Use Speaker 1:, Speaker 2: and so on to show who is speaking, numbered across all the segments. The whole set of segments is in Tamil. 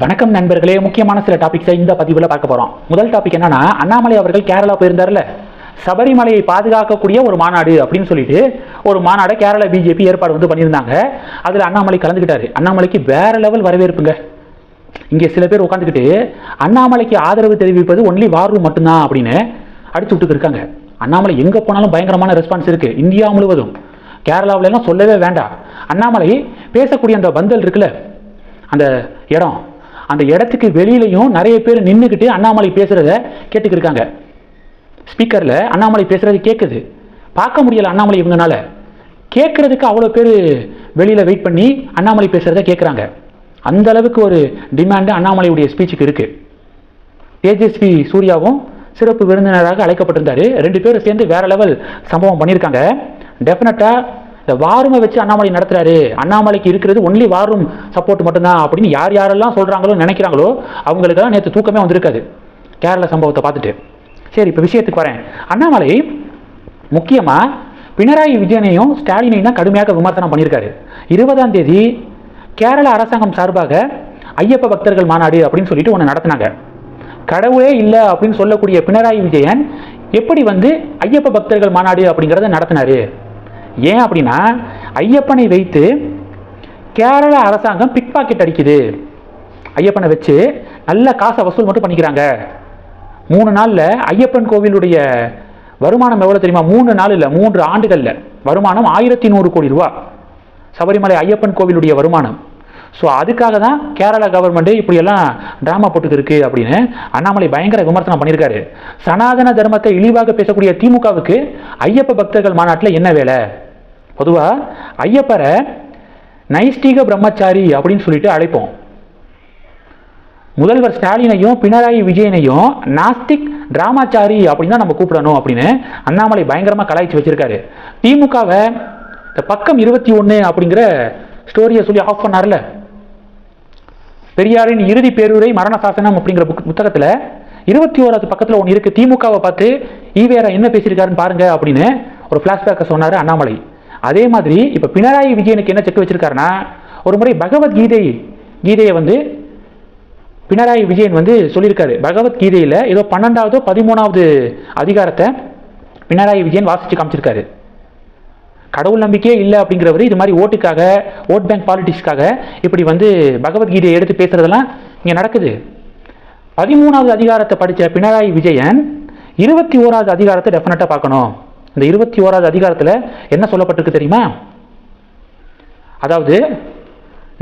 Speaker 1: வணக்கம் நண்பர்களே. முக்கியமான சில டாபிக்ஸை இந்த பதிவில் பார்க்க போகிறோம் முதல் டாபிக் என்னன்னா அண்ணாமலை அவர்கள் கேரளா போயிருந்தார்ல சபரிமலையை பாதுகாக்கக்கூடிய ஒரு மாநாடு அப்படின்னு சொல்லிட்டு ஒரு மாநாடை கேரளா பிஜேபி ஏற்பாடு வந்து பண்ணியிருந்தாங்க. அதில் அண்ணாமலை கலந்துக்கிட்டாரு அண்ணாமலைக்கு வேற லெவல் வரவேற்புங்க. இங்கே சில பேர் உட்காந்துக்கிட்டு அண்ணாமலைக்கு ஆதரவு தெரிவிப்பது ஒன்லி வார்வு மட்டும்தான் அப்படின்னு அடிச்சு விட்டுக்கு இருக்காங்க. அண்ணாமலை எங்கே போனாலும் பயங்கரமான ரெஸ்பான்ஸ் இருக்குது இந்தியா முழுவதும். கேரளாவிலலாம் சொல்லவே வேண்டாம். அண்ணாமலை பேசக்கூடிய அந்த பந்தல் இருக்குல்ல அந்த இடம் அந்த இடத்துக்கு வெளியிலையும் நிறைய பேர் நின்றுக்கிட்டு அண்ணாமலை பேசுகிறத கேட்டுக்கிட்டு இருக்காங்க ஸ்பீக்கரில் அண்ணாமலை பேசுகிறது கேட்குது பார்க்க முடியல அண்ணாமலை இவங்கனால. கேட்குறதுக்கு அவ்வளோ பேர் வெளியில் வெயிட் பண்ணி அண்ணாமலை பேசுகிறத கேட்குறாங்க அந்த அளவுக்கு ஒரு டிமாண்டு அண்ணாமலையுடைய ஸ்பீச்சுக்கு இருக்குது தேஜஸ்வி சூர்யாவும் சிறப்பு விருந்தினராக அழைக்கப்பட்டிருந்தார். ரெண்டு பேரும் சேர்ந்து வேறு லெவல் சம்பவம் பண்ணியிருக்காங்க. டெஃபினட்டாக இந்த வாரூமை வச்சு அண்ணாமலை நடத்துறாரு. அண்ணாமலைக்கு இருக்கிறது ஒன்லி வாரூம் சப்போர்ட் மட்டும்தான் அப்படின்னு யார் யாரெல்லாம் சொல்கிறாங்களோ நினைக்கிறாங்களோ அவங்களுக்கெல்லாம் நேற்று தூக்கமே வந்திருக்காது. கேரள சம்பவத்தை பார்த்துட்டு. சரி இப்போ விஷயத்துக்கு வரேன். அண்ணாமலை முக்கியமாக பினராயி விஜயனையும் ஸ்டாலினையும் தான் கடுமையாக விமர்சனம் பண்ணியிருக்காரு. இருபதாம் தேதி கேரள அரசாங்கம் சார்பாக ஐயப்ப பக்தர்கள் மாநாடு அப்படின்னு சொல்லிட்டு ஒன்று நடத்தினாங்க. கடவுளே இல்லை அப்படின்னு சொல்லக்கூடிய பினராயி விஜயன் எப்படி வந்து ஐயப்ப பக்தர்கள் மாநாடு அப்படிங்கிறத நடத்தினாரு? ஏன் அப்படின்னா ஐயப்பனை வைத்து கேரள அரசாங்கம் பிக் பாக்கெட் அடிக்குது. ஐயப்பனை வச்சு நல்ல காசை வசூல் மட்டும் பண்ணிக்கிறாங்க. மூணு நாளில் ஐயப்பன் கோவிலுடைய வருமானம் எவ்வளோ தெரியுமா? மூணு நாள் இல்லை மூன்று ஆண்டுகளில். வருமானம் ஆயிரத்தி நூறு கோடி ரூபா. சபரிமலை ஐயப்பன் கோவிலுடைய வருமானம். ஸோ அதுக்காக தான் கேரளா கவர்மெண்ட்டு இப்படியெல்லாம் ட்ராமா போட்டுக்கு இருக்குது அப்படின்னு அண்ணாமலை பயங்கர விமர்சனம் பண்ணியிருக்காரு. சனாதன தர்மத்தை இழிவாக பேசக்கூடிய திமுகவுக்கு ஐயப்ப பக்தர்கள் மாநாட்டில் என்ன வேலை? பொதுவாக ஐயப்பரை நைஷ்டிக பிரம்மச்சாரி அப்படின்னு சொல்லிட்டு அழைப்போம். முதல்வர் ஸ்டாலினையும் பினராயி விஜயனையும் நாஸ்திக் டிராமாச்சாரி அப்படின்னு தான் நம்ம கூப்பிடணும் அப்படின்னு அண்ணாமலை பயங்கரமாக கலாய்ச்சி வச்சிருக்காரு. திமுகவை இந்த பக்கம் இருபத்தி ஒன்று அப்படிங்கிற ஸ்டோரியை சொல்லி ஆஃப் பண்ணார்ல பெரியாரின் இறுதி பேருரை மரண சாசனம் அப்படிங்கிற புக் புத்தகத்தில் இருபத்தி ஓராவது பக்கத்தில் ஒன்று இருக்குது திமுகவை பார்த்து ஈவேரா என்ன பேசியிருக்காருன்னு பாருங்க அப்படின்னு ஒரு ஃப்ளாஷ்பேக்கை சொன்னார் அண்ணாமலை. அதே மாதிரி இப்போ பினராயி விஜயனுக்கு என்ன செக் வச்சிருக்காருன்னா ஒரு முறை பகவத்கீதை கீதையை வந்து பினராயி விஜயன் வந்து சொல்லியிருக்காரு. பகவத்கீதையில் ஏதோ பன்னெண்டாவதோ பதிமூணாவது அதிகாரத்தை பினராயி விஜயன் வாசித்து காமிச்சிருக்காரு. கடவுள் நம்பிக்கையே இல்லை அப்படிங்கிறவர் இது மாதிரி ஓட்டுக்காக ஓட் பேங்க் பாலிட்டிக்ஸ்க்காக இப்படி வந்து பகவத்கீதையை எடுத்து பேசுறதெல்லாம் இங்கே நடக்குது. பதிமூணாவது அதிகாரத்தை படித்த பினராயி விஜயன் இருபத்தி ஓராவது அதிகாரத்தை டெஃபினட்டாக பார்க்கணும். இந்த இருபத்தி ஓராவது அதிகாரத்தில் என்ன சொல்லப்பட்டிருக்கு தெரியுமா? அதாவது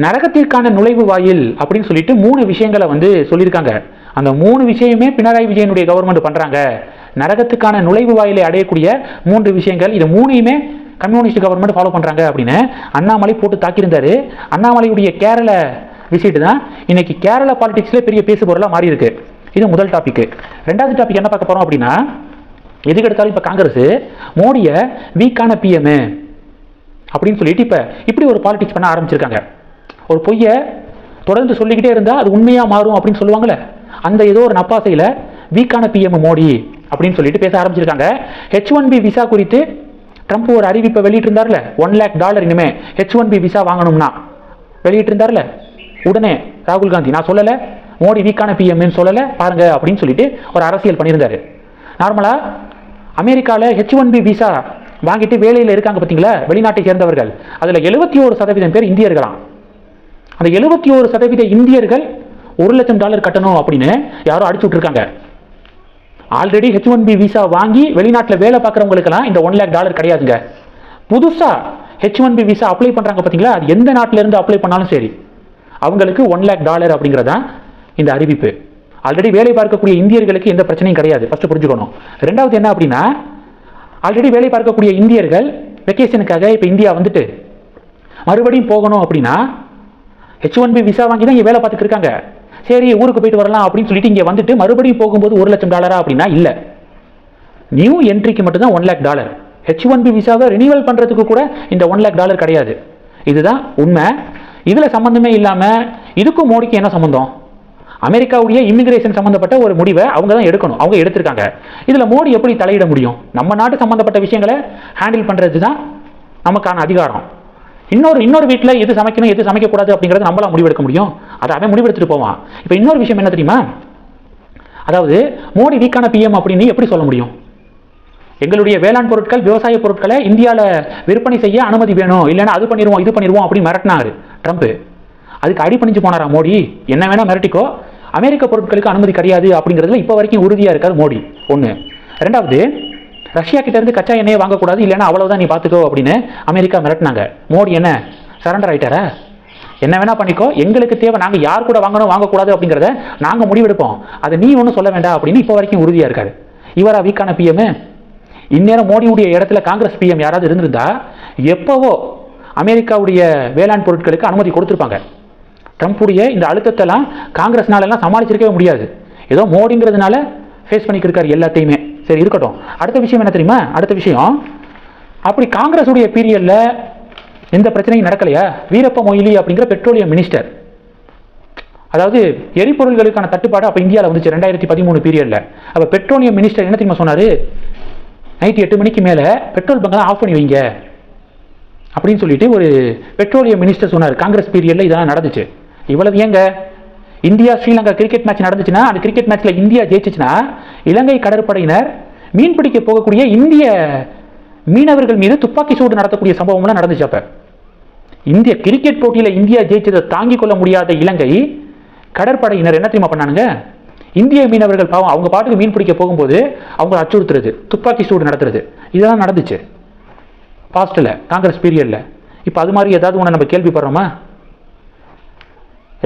Speaker 1: நரகத்திற்கான நுழைவு வாயில் அப்படின்னு சொல்லிட்டு மூணு விஷயங்களை வந்து சொல்லியிருக்காங்க. அந்த மூணு விஷயமே பினராயி விஜயனுடைய கவர்மெண்ட் பண்ணுறாங்க நரகத்துக்கான நுழைவு வாயிலை அடையக்கூடிய மூன்று விஷயங்கள் இது மூணையுமே கம்யூனிஸ்ட் கவர்மெண்ட் ஃபாலோ பண்ணுறாங்க அப்படின்னு அண்ணாமலை போட்டு தாக்கியிருந்தார். அண்ணாமலையுடைய கேரள விசிட்டு தான் இன்னைக்கு கேரள பாலிடிக்ஸ்லேயே பெரிய பேசு பொருளாக மாறி இருக்கு இது முதல் டாபிக் ரெண்டாவது டாபிக் என்ன பார்க்க போகிறோம் அப்படின்னா எதுக்கு எடுத்தாலும் இப்போ காங்கிரஸ் மோடியை வீக்கான பிஎம் அப்படின்னு சொல்லிட்டு இப்போ இப்படி ஒரு பாலிடிக்ஸ் பண்ண ஆரம்பிச்சிருக்காங்க. ஒரு பொய்யை தொடர்ந்து சொல்லிக்கிட்டே இருந்தால் அது உண்மையாக மாறும் அப்படின்னு சொல்லுவாங்கள்ல அந்த ஏதோ ஒரு நப்பாசையில் வீக்கான பிஎம் மோடி அப்படின்னு சொல்லிட்டு பேச ஆரம்பிச்சிருக்காங்க. ஹெச் ஒன் பி விசா குறித்து ட்ரம்ப் ஒரு அறிவிப்பை வெளியிட்டிருந்தார்ல ஒன் லேக் டாலர் இனிமே ஹெச் ஒன் பி விசா வாங்கணும்னா. வெளியிட்டிருந்தார்ல உடனே ராகுல் காந்தி நான் சொல்லலை மோடி வீக்கான பிஎம்னு சொல்லலை பாருங்க அப்படின்னு சொல்லிட்டு ஒரு அரசியல் பண்ணியிருந்தாரு. நார்மலாக அமெரிக்காவில் ஹெச் ஒன் பி விசா வாங்கிட்டு வேலையில் இருக்காங்க பார்த்தீங்களா வெளிநாட்டை சேர்ந்தவர்கள். அதில் எழுபத்தி ஒரு சதவீதம் பேர் இந்தியர்களாம். அந்த எழுபத்தி ஒரு சதவீத இந்தியர்கள் ஒரு லட்சம் டாலர் கட்டணும் அப்படின்னு யாரோ அடிச்சு விட்டுருக்காங்க. Already H one B visa வாங்கி வெளிநாட்டில் வேலை பார்க்குறவங்களுக்கெல்லாம் இந்த ஒன் லேக் டாலர் கிடையாதுங்க. புதுசாக H one B visa apply பண்ணுறாங்க பார்த்தீங்களா அது எந்த நாட்டிலேருந்து அப்ளை பண்ணாலும் சரி. அவங்களுக்கு ஒன் லேக் டாலர் அப்படிங்கிறதான் இந்த அறிவிப்பு. ஆல்ரெடி வேலை பார்க்கக்கூடிய இந்தியர்களுக்கு எந்த பிரச்சனையும் கிடையாது. ஃபஸ்ட்டு புரிஞ்சுக்கணும். ரெண்டாவது என்ன அப்படின்னா ஆல்ரெடி வேலை பார்க்கக்கூடிய இந்தியர்கள் வெக்கேஷனுக்காக இப்போ இந்தியா வந்துட்டு மறுபடியும் போகணும் அப்படின்னா ஹெச் ஒன் பி விசா வாங்கி தான் இங்கே வேலை பார்த்துட்டு இருக்காங்க. சரி ஊருக்கு போயிட்டு வரலாம் அப்படின்னு சொல்லிட்டு இங்கே வந்துட்டு மறுபடியும் போகும்போது ஒரு லட்சம் டாலரா அப்படின்னா இல்லை. நியூ என்ட்ரிக்கு மட்டும்தான் one lakh dollar H one B விசாவை renewal பண்ணுறதுக்கு கூட இந்த ஒன் லேக் டாலர் கிடையாது. இதுதான் உண்மை. இதில் சம்மந்தமே இல்லாமல் இதுக்கும் மோடிக்கு என்ன சம்மந்தம் அமெரிக்காவுடைய இமிகிரேஷன் சம்மந்தப்பட்ட ஒரு முடிவை அவங்க தான் எடுக்கணும். அவங்க எடுத்திருக்காங்க. இதில் மோடி எப்படி தலையிட முடியும்? நம்ம நாட்டு சம்மந்தப்பட்ட விஷயங்களை ஹேண்டில் பண்ணுறது தான் நமக்கான அதிகாரம். இன்னொரு இன்னொரு வீட்டில் எது சமைக்கணும் எது சமைக்கக்கூடாது அப்படிங்கிறது நம்மளாம் முடிவெடுக்க முடியும். அதை அவன் முடிவெடுத்துட்டு போவான். இப்போ இன்னொரு விஷயம் என்ன தெரியுமா? அதாவது மோடி வீக்கான பிஎம் அப்படின்னு எப்படி சொல்ல முடியும்? எங்களுடைய வேளாண் பொருட்கள் விவசாய பொருட்களை இந்தியாவில் விற்பனை செய்ய அனுமதி வேணும். இல்லைன்னா அது பண்ணிடுவோம் இது பண்ணிடுவோம் அப்படின்னு மிரட்டினாரு ட்ரம்ப். அதுக்கு அடிபணிஞ்சு போனாரா மோடி? என்ன வேணால் மிரட்டிக்கோ. அமெரிக்க பொருட்களுக்கு அனுமதி கிடையாது அப்படிங்கிறதுல இப்போ வரைக்கும் உறுதியாக இருக்கார் மோடி. ஒன்று ரெண்டாவது ரஷ்யா கிட்டேருந்து கச்சா எண்ணெயை வாங்கக்கூடாது இல்லைன்னா அவ்வளோதான் நீ பார்த்துக்கோ அப்படின்னு அமெரிக்கா மிரட்டினாங்க. மோடி என்ன? சரண்டர் ஆகிட்டாரா என்ன வேணா பண்ணிக்கோ. எங்களுக்கு தேவை நாங்கள் யார் கூட வாங்கணும் வாங்கக்கூடாது அப்படிங்கிறத நாங்கள் முடிவெடுப்போம். அதை நீ ஒன்றும் சொல்ல வேண்டாம் அப்படின்னு இப்போ வரைக்கும் உறுதியாக இருக்காரு. இவரா வீக்கான பிஎம் இந்நேரம் மோடியுடைய இடத்துல காங்கிரஸ் பிஎம் யாராவது இருந்திருந்தா எப்போவோ அமெரிக்காவுடைய வேளாண் பொருட்களுக்கு அனுமதி கொடுத்துருப்பாங்க. ட்ரம்ப்புடைய இந்த அழுத்தத்தெல்லாம் காங்கிரஸ்னாலெல்லாம் சமாளிச்சிருக்கவே முடியாது. ஏதோ மோடிங்கிறதுனால ஃபேஸ் பண்ணிக்கிருக்காரு எல்லாத்தையுமே. சரி இருக்கட்டும். அடுத்த விஷயம் என்ன தெரியுமா? அடுத்த விஷயம் அப்படி காங்கிரஸுடைய பீரியடில் எந்த பிரச்சனையும் நடக்கலையா? வீரப்ப மொய்லி அப்படிங்கிற பெட்ரோலியம் மினிஸ்டர். அதாவது எரிபொருள்களுக்கான தட்டுப்பாடு அப்போ இந்தியாவில் வந்துச்சு ரெண்டாயிரத்தி பதிமூணு பீரியடில் அப்போ பெட்ரோலியம் மினிஸ்டர் என்ன தெரியுமா சொன்னார்? நைட்டு எட்டு மணிக்கு மேலே பெட்ரோல் பங்கெல்லாம் ஆஃப் பண்ணி வைங்க. அப்படின்னு சொல்லிட்டு ஒரு பெட்ரோலியம் மினிஸ்டர் சொன்னார். காங்கிரஸ் பீரியடில் இதெல்லாம் நடந்துச்சு. இவ்வளவு ஏங்க? இந்தியா ஸ்ரீலங்கா கிரிக்கெட் மேட்ச் நடந்துச்சுன்னா அந்த கிரிக்கெட் மேட்ச்சில் இந்தியா ஜெயிச்சுச்சுன்னா இலங்கை கடற்படையினர் மீன் பிடிக்க போகக்கூடிய இந்திய மீனவர்கள் மீது துப்பாக்கி சூடு நடத்தக்கூடிய சம்பவம்லாம் நடந்துச்சு அப்போ. இந்திய கிரிக்கெட் போட்டியில் இந்தியா ஜெயிச்சதை தாங்கிக் கொள்ள முடியாத இலங்கை கடற்படையினர் என்ன தெரியுமா பண்ணானுங்க? இந்திய மீனவர்கள் பாவம் அவங்க பாட்டுக்கு மீன் பிடிக்க போகும்போது அவங்க அச்சுறுத்துறது துப்பாக்கி சூடு நடத்துறது இதெல்லாம் நடந்துச்சு. பாஸ்ட்டில் காங்கிரஸ் பீரியடில் இப்போ அது மாதிரி ஏதாவது ஒன்று நம்ம கேள்விப்படுறோமா?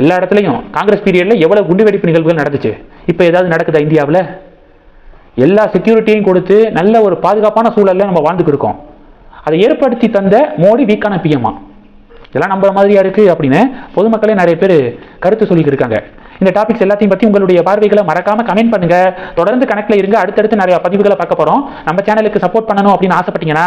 Speaker 1: எல்லா இடத்துலையும் காங்கிரஸ் பீரியடில் எவ்வளோ குண்டுவெடிப்பு நிகழ்வுகள் நடந்துச்சு? இப்போ ஏதாவது நடக்குதா இந்தியாவில்? எல்லா செக்யூரிட்டியும் கொடுத்து நல்ல ஒரு பாதுகாப்பான சூழலில் நம்ம வாழ்ந்துட்டு இருக்கோம். அதை ஏற்படுத்தி தந்த மோடி வீக்கான பிஎம்மா இதெல்லாம் நம்புற மாதிரியா இருக்குது அப்படின்னு பொதுமக்களே நிறைய பேர் கருத்து சொல்லிட்டு இருக்காங்க. இந்த டாபிக்ஸ் எல்லாத்தையும் பற்றி உங்களுடைய பார்வைகளை மறக்காமல் கமெண்ட் பண்ணுங்கள் தொடர்ந்து கணக்கில் இருங்க. அடுத்தடுத்து நிறைய பதிவுகளை பார்க்க போகிறோம் நம்ம சேனலுக்கு சப்போர்ட் பண்ணணும் அப்படின்னு ஆசைப்பட்டீங்கன்னா